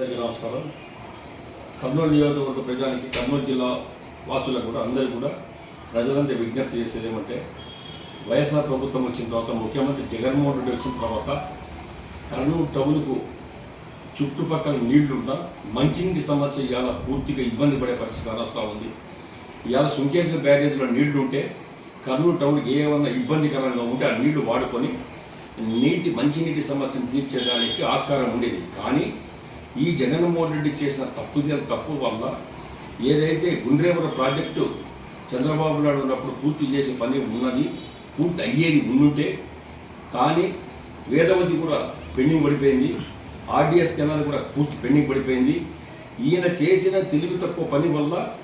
అందరికీ నమస్కారం. కర్నూలు నియోజకవర్గ ప్రజానికి కర్నూలు జిల్లా వాసులకు కూడా అందరూ కూడా ప్రజలంతా విజ్ఞప్తి చేసేది ఏమంటే వైఎస్ఆర్ ప్రభుత్వం వచ్చిన తర్వాత ముఖ్యమంత్రి జగన్మోహన్ రెడ్డి వచ్చిన తర్వాత కర్నూలు టౌన్కు చుట్టుపక్కల నీళ్ళున్న మంచినీటి సమస్య ఇవాళ పూర్తిగా ఇబ్బంది పడే పరిస్థితి కానొస్తూ ఉంది. ఇవాళ సుంకేశ్వర బ్యారేజ్లో నీళ్ళు ఉంటే కర్నూలు టౌన్కి ఏమన్నా ఇబ్బందికరంగా ఉంటే ఆ నీళ్ళు వాడుకొని నీటి మంచినీటి సమస్యను తీర్చేదానికి ఆస్కారం ఉండేది. కానీ ఈ జగన్మోహన్ రెడ్డి చేసిన తప్పు తప్పు వల్ల ఏదైతే గుండ్రేవర ప్రాజెక్టు చంద్రబాబు నాయుడు ఉన్నప్పుడు పూర్తి చేసే పని ఉన్నది పూర్తి అయ్యేది ఉండుంటే కానీ వేదవతి కూడా పెండింగ్ పడిపోయింది ఆర్డీఎస్ కెనాల్ కూడా పూర్తి పెండింగ్ పడిపోయింది. ఈయన చేసిన తెలివి తక్కువ పని వల్ల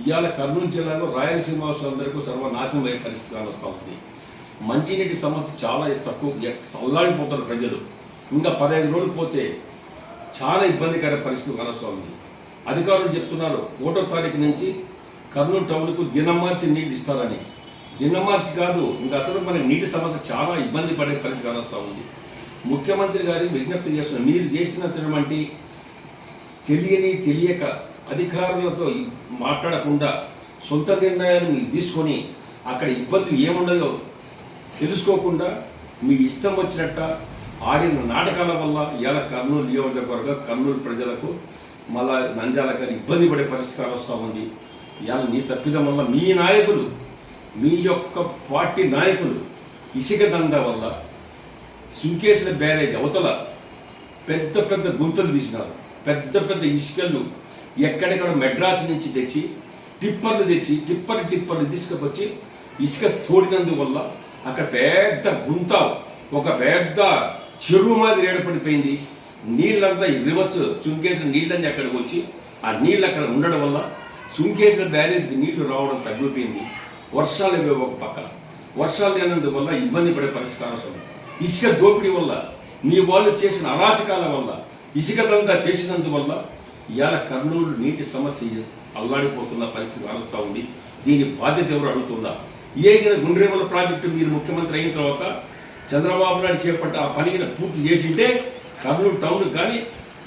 ఇవాళ కర్నూలు జిల్లాలో రాయలసీమ వాసులందరికీ సర్వనాశనం అయ్యే పరిస్థితి కానొస్తూ ఉంది మంచినీటి సమస్య చాలా తక్కువ చల్లాడిపోతారు ప్రజలు. ఇంకా పదహైదు రోజులు పోతే చాలా ఇబ్బందికర పరిస్థితి కానొస్తుంది అధికారులు చెప్తున్నారు ఒకటో తారీఖు నుంచి కర్నూలు టౌన్కు దినమార్చి నీళ్ళు ఇస్తారని. దినమార్చి కాదు ఇంకా అసలు మన నీటి సమస్య చాలా ఇబ్బంది పడే పరిస్థితి కానొస్తూ ఉంది. ముఖ్యమంత్రి గారి విజ్ఞప్తి చేస్తున్న మీరు చేసినటువంటి తెలియని తెలియక అధికారులతో మాట్లాడకుండా సొంత నిర్ణయాలు మీరు తీసుకొని అక్కడ ఇబ్బందులు ఏముండదో తెలుసుకోకుండా మీ ఇష్టం వచ్చినట్ట ఆడిన నాటకాల వల్ల ఇవాళ కర్నూలు నియోజకవర్గ కర్నూలు ప్రజలకు మళ్ళా నంద్యాలకు ఇబ్బంది పడే పరిస్థితి వస్తూ ఉంది. ఇవాళ నీ తప్పిదం వల్ల మీ నాయకులు మీ యొక్క పార్టీ నాయకులు ఇసుక దందా వల్ల సుంకేసిన బ్యారేజ్ అవతల పెద్ద పెద్ద గుంతలు తీసినారు. పెద్ద పెద్ద ఇసుకలు ఎక్కడెక్కడ మెడ్రాస్ నుంచి తెచ్చి టిప్పర్లు తెచ్చి టిప్పర్ టిప్పర్లు తీసుకొచ్చి ఇసుక తోడినందువల్ల అక్కడ పెద్ద గుంత ఒక పెద్ద చెరువు మాదిరి ఏర్పడిపోయింది. నీళ్ళంతా ఈ రివర్స్ చుంకేసిన నీళ్ళన్నీ అక్కడికి వచ్చి ఆ నీళ్ళు అక్కడ ఉండడం వల్ల చుంకేసిన బ్యారేజ్కి నీళ్ళు రావడం తగ్గిపోయింది. వర్షాలు ఇవ్వే ఒక పక్క వర్షాలు లేనందువల్ల ఇబ్బంది పడే పరిష్కారం ఇసుక దోపిడీ వల్ల మీ వాళ్ళు చేసిన అరాచకాల వల్ల ఇసుక దందా చేసినందువల్ల ఇవాళ కర్నూలు నీటి సమస్య అల్లాడిపోతున్న పరిస్థితి కాలుస్తూ ఉంది. దీని బాధ్యత ఎవరు అడుగుతుందా? ఏ గుండ్రేవల ప్రాజెక్టు మీరు ముఖ్యమంత్రి అయిన తర్వాత చంద్రబాబు నాయుడు చేపట్ట ఆ పనిని పూర్తి చేసింటే కర్నూలు టౌన్ కానీ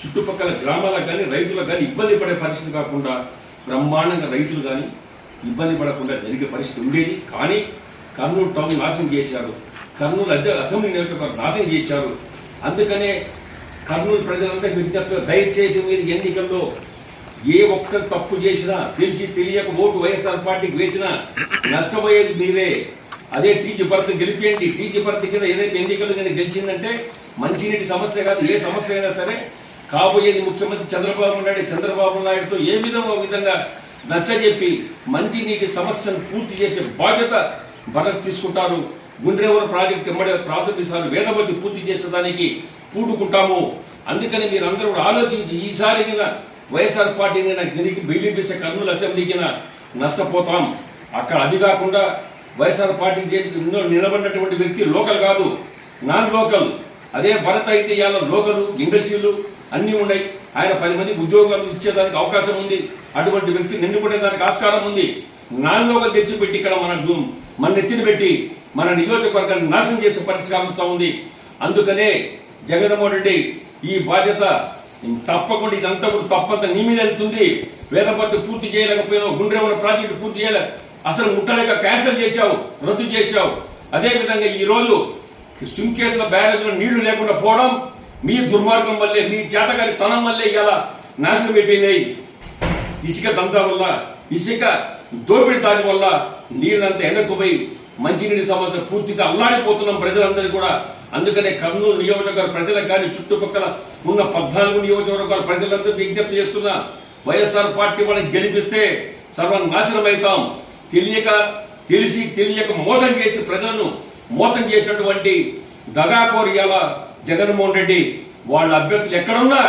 చుట్టుపక్కల గ్రామాలకు కానీ రైతులకు కానీ ఇబ్బంది పడే పరిస్థితి కాకుండా బ్రహ్మాండంగా రైతులు కానీ ఇబ్బంది పడకుండా జరిగే పరిస్థితి ఉండేది. కానీ కర్నూలు టౌన్ నాశనం చేశారు. కర్నూలు అజ- అసెంబ్లీ నియోజకవర్గం నాశనం చేశారు. అందుకనే కర్నూలు ప్రజలంతా విజ్ఞప్తి దయచేసి మీరు ఎన్నికల్లో ఏ ఒక్కరు తప్పు చేసినా తెలిసి తెలియక ఓటు వైఎస్ఆర్ పార్టీకి వేసినా నష్టపోయేది మీరే. అదే టీజీ భర్త గెలిపియండి టీజీ భర్త కింద ఏదైతే ఎన్నికలు నేను గెలిచిందంటే మంచినీటి సమస్య కాదు. ఏ సమస్య అయినా సరే కాబోయేది ముఖ్యమంత్రి చంద్రబాబు నాయుడు. చంద్రబాబు నాయుడుతో ఏ విధంగా విధంగా నచ్చజెప్పి మంచినీటి సమస్యను పూర్తి చేసే బాధ్యత భరత్ తీసుకుంటారు. గుండ్రేవర ప్రాజెక్టు ఎమ్మడే ప్రాథమిక వేదవతి పూర్తి చేసేదానికి పూడుకుంటాము. అందుకని మీరు అందరూ కూడా ఆలోచించి ఈసారి వైఎస్ఆర్ పార్టీ గెలికి బీజేపీ కర్నూలు అసెంబ్లీకి నష్టపోతాం. అక్కడ అది కాకుండా వైఎస్ఆర్ పార్టీ చేసి ఎన్నో నిలబడినటువంటి వ్యక్తి లోకల్ కాదు నాన్ లోకల్. అదే భరత్ అయితే ఇవాళ లోకల్ ఇండస్ట్రీలు అన్నీ ఉన్నాయి. ఆయన పది మంది ఉద్యోగాలు ఇచ్చేదానికి అవకాశం ఉంది. అటువంటి వ్యక్తి నిండుకునేదానికి ఆస్కారం ఉంది. నాన్ లోకల్ తెచ్చిపెట్టి ఇక్కడ మన మన నెత్తిన పెట్టి మన నియోజకవర్గాన్ని నాశనం చేసే పరిస్థితి కాలుస్తూ ఉంది. అందుకనే జగన్మోహన్ రెడ్డి ఈ బాధ్యత తప్పకుండా ఇదంతా కూడా తప్పంతా నీ మీద వెళ్తుంది. వేదపద్ధతి పూర్తి చేయలేకపోయినా గుండ్రేవల ప్రాజెక్టు పూర్తి చేయలే. అసలు ముట్టలేక క్యాన్సిల్ చేశావు రద్దు చేశావు. అదేవిధంగా ఈ రోజు సుంకేసుల బ్యారేజ్లో నీళ్ళు లేకుండా పోవడం మీ దుర్మార్గం వల్లే మీ చేతగారి తనం వల్లే ఇలా నాశనం అయిపోయినాయి. ఇసుక దందా వల్ల ఇసుక దోపిడి దాని వల్ల నీళ్ళంతా వెనక్కుపోయి మంచినీటి సమస్య పూర్తిగా అల్లాడిపోతున్నాం ప్రజలందరూ కూడా. అందుకనే కర్నూలు నియోజకవర్గ ప్రజలకు కానీ చుట్టుపక్కల ఉన్న పద్నాలుగు నియోజకవర్గాల ప్రజలందరూ విజ్ఞప్తి చేస్తున్నా వైఎస్ఆర్ పార్టీ వాళ్ళని గెలిపిస్తే సర్వనాశనం అవుతాం తెలియక తెలిసి తెలియక మోసం చేసి ప్రజలను మోసం చేసినటువంటి దగాకోరు ఇవాళ జగన్మోహన్ రెడ్డి వాళ్ళ అభ్యర్థులు ఎక్కడున్నా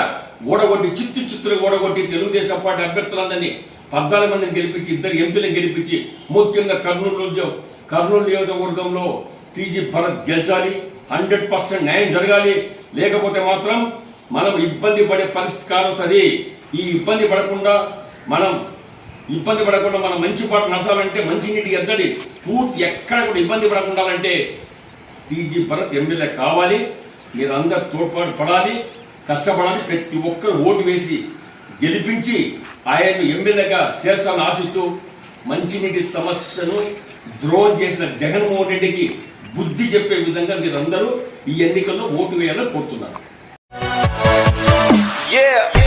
ఓడగొట్టి చిత్తు చిత్తులు ఓడగొట్టి తెలుగుదేశం పార్టీ అభ్యర్థులందరినీ పద్నాలుగు మందిని గెలిపించి ఇద్దరు ఎంపీలను గెలిపించి ముఖ్యంగా కర్నూలు కర్నూలు నియోజకవర్గంలో టీజీ భరత్ గెలిచాలి హండ్రెడ్ పర్సెంట్ న్యాయం జరగాలి. లేకపోతే మాత్రం మనం ఇబ్బంది పడే పరిస్థితి కానొస్తుంది. ఈ ఇబ్బంది పడకుండా మనం ఇబ్బంది పడకుండా మనం మంచి పాట నడచాలంటే మంచినీటి ఎద్దడి పూర్తి ఎక్కడ కూడా ఇబ్బంది పడకుండా ఉండాలంటే టీజీ భరత్ ఎమ్మెల్యే కావాలి మీరందరూ తోడ్పాటు పడాలి కష్టపడాలి ప్రతి ఒక్కరు ఓటు వేసి గెలిపించి ఆయన్ని ఎమ్మెల్యేగా చేస్తానని ఆశిస్తూ మంచినీటి సమస్యను ద్రోహం చేసిన జగన్మోహన్ రెడ్డికి బుద్ధి చెప్పే విధంగా మీరందరూ ఈ ఎన్నికల్లో ఓటు వేయాలని కోరుతున్నారు Yeah.